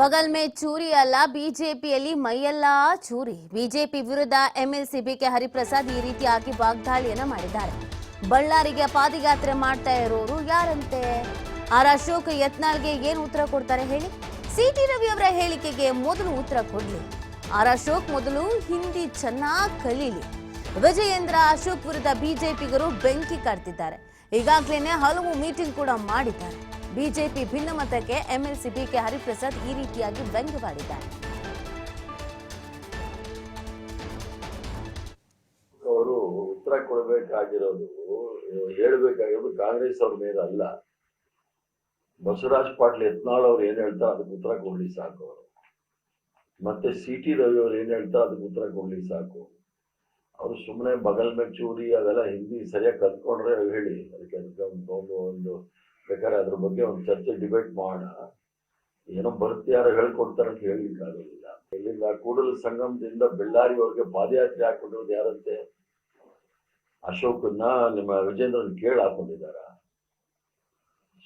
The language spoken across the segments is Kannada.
ಬಗಲ್ ಮೇ ಚೂರಿ ಅಲ್ಲ, ಬಿಜೆಪಿಯಲ್ಲಿ ಮೈಯೆಲ್ಲ ಚೂರಿ. ಬಿಜೆಪಿ ವಿರುದ್ಧ ಎಂಎಲ್ಸಿ ಬಿಕೆ ಹರಿಪ್ರಸಾದ್ ಈ ರೀತಿಯಾಗಿ ವಾಗ್ದಾಳಿಯನ್ನ ಮಾಡಿದ್ದಾರೆ. ಬಳ್ಳಾರಿಗೆ ಪಾದಯಾತ್ರೆ ಮಾಡ್ತಾ ಇರೋರು ಯಾರಂತೆ? ಆರ್ ಅಶೋಕ್ ಯತ್ನಾಳ್ಗೆ ಏನು ಉತ್ತರ ಕೊಡ್ತಾರೆ ಹೇಳಿ? ಸಿ ಟಿ ರವಿ ಅವರ ಹೇಳಿಕೆಗೆ ಮೊದಲು ಉತ್ತರ ಕೊಡ್ಲಿ. ಆರ್ ಅಶೋಕ್ ಮೊದಲು ಹಿಂದಿ ಚೆನ್ನಾಗಿ ಕಲೀಲಿ. ವಿಜಯೇಂದ್ರ ಅಶೋಕ್ ವಿರುದ್ಧ ಬಿಜೆಪಿಗರು ಬೆಂಕಿ ಕಟ್ತಿದ್ದಾರೆ ಈಗಾಗಲೇ ಹಲವು ಮೀಟಿಂಗ್ ಕೂಡ ಮಾಡಿದ್ದಾರೆ. ಬಿಜೆಪಿ ಭಿನ್ನಮತಕ್ಕೆ ಎಂಎಲ್ಸಿ ಬಿಕೆ ಹರಿಪ್ರಸಾದ್ ಈ ರೀತಿಯಾಗಿ ವ್ಯಂಗ್ಯವಾಡಿದ್ದಾರೆ. ಅವರು ಉತ್ತರ ಕೊಡಬೇಕಾಗಿರೋದು, ಹೇಳಬೇಕಾಗಿರೋದು ಕಾಂಗ್ರೆಸ್ ಅವ್ರ ಮೇಲೆ ಅಲ್ಲ. ಬಸವರಾಜ್ ಪಾಟೀಲ್ ಯತ್ನಾಳ್ ಅವ್ರು ಏನ್ ಹೇಳ್ತಾರೆ ಅದಕ್ಕೆ ಉತ್ತರ ಕೊಡ್ಲಿ ಸಾಕು ಅವರು. ಮತ್ತೆ ಸಿ ಟಿ ರವಿ ಅವ್ರು ಏನ್ ಹೇಳ್ತಾರೆ ಅದಕ್ಕೆ ಉತ್ತರ ಕೊಡ್ಲಿ ಸಾಕು. ಅವರು ಸುಮ್ಮನೆ ಬಗಲ್ ಮೇಲೆ ಚೂರಿ ಅವೆಲ್ಲ ಹಿಂದಿ ಸರಿಯಾಗಿ ಕಲ್ತ್ಕೊಂಡ್ರೆ ಹೇಳಿ. ಅದಕ್ಕೆ ಅದಕ್ಕೆ ಒಂದು ಒಂದು ಬೇಕಾದ್ರೆ ಅದ್ರ ಬಗ್ಗೆ ಒಂದು ಚರ್ಚೆ, ಡಿಬೇಟ್ ಮಾಡೋಣ ಏನೋ ಬರುತ್ತೆ ಯಾರು ಹೇಳ್ಕೊಡ್ತಾರೆ ಅಂತ ಹೇಳಲಿಕ್ಕೆ ಆಗೋದಿಲ್ಲ. ಇಲ್ಲಿಂದ ಕೂಡಲ ಸಂಗಮದಿಂದ ಬೆಳ್ಳಾರಿವರೆಗೆ ಪಾದಯಾತ್ರೆ ಹಾಕೊಂಡಿರೋದು ಯಾರಂತೆ? ಅಶೋಕನ್ನ, ನಿಮ್ಮ ವಿಜೇಂದ್ರನ್ ಕೇಳಿ ಹಾಕೊಂಡಿದಾರ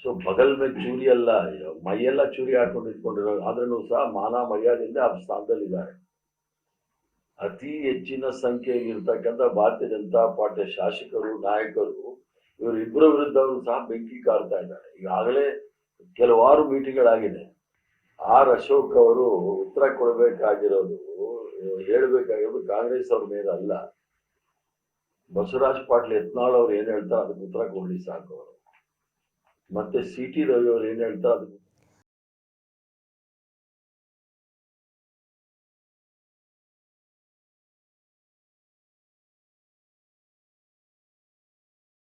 ಸೊ ಬಗಲ್ ಮೇಲೆ ಚೂರಿ ಅಲ್ಲ, ಮೈಯೆಲ್ಲ ಚೂರಿ ಹಾಕೊಂಡು ಇಟ್ಕೊಂಡಿರೋ ಆದ್ರೂ ಸಹ ಮಾನ ಮರ್ಯಾದೆಯಿಂದ ಆ ಸ್ಥಾನದಲ್ಲಿದ್ದಾರೆ. ಅತಿ ಹೆಚ್ಚಿನ ಸಂಖ್ಯೆಯಲ್ಲಿ ಇರ್ತಕ್ಕಂಥ ಭಾರತೀಯ ಜನತಾ ಪಾರ್ಟಿಯ ಶಾಸಕರು, ನಾಯಕರು, ಇವರು ಇಬ್ಬರ ವಿರುದ್ಧವರು ಸಹ ಬೆಂಕಿ ಕಾರ್ತಾ ಇದ್ದಾರೆ. ಈಗಾಗಲೇ ಕೆಲವಾರು ಮೀಟಿಂಗ್ಗಳಾಗಿದೆ. ಆರ್ ಅಶೋಕ್ ಅವರು ಉತ್ತರ ಕೊಡಬೇಕಾಗಿರೋದು, ಹೇಳ್ಬೇಕಾಗಿರೋದು ಕಾಂಗ್ರೆಸ್ ಅವ್ರ ಮೇಲೆ ಅಲ್ಲ. ಬಸವರಾಜ್ ಪಾಟೀಲ್ ಯತ್ನಾಳ್ ಅವ್ರು ಏನ್ ಹೇಳ್ತಾರೆ ಅದಕ್ಕೆ ಉತ್ತರ ಕೊಡ್ಲಿ ಸಾಕು ಅವರು. ಮತ್ತೆ ಸಿ ಟಿ ರವಿ ಅವ್ರು ಏನ್ ಹೇಳ್ತಾರೆ ಅದಕ್ಕೆ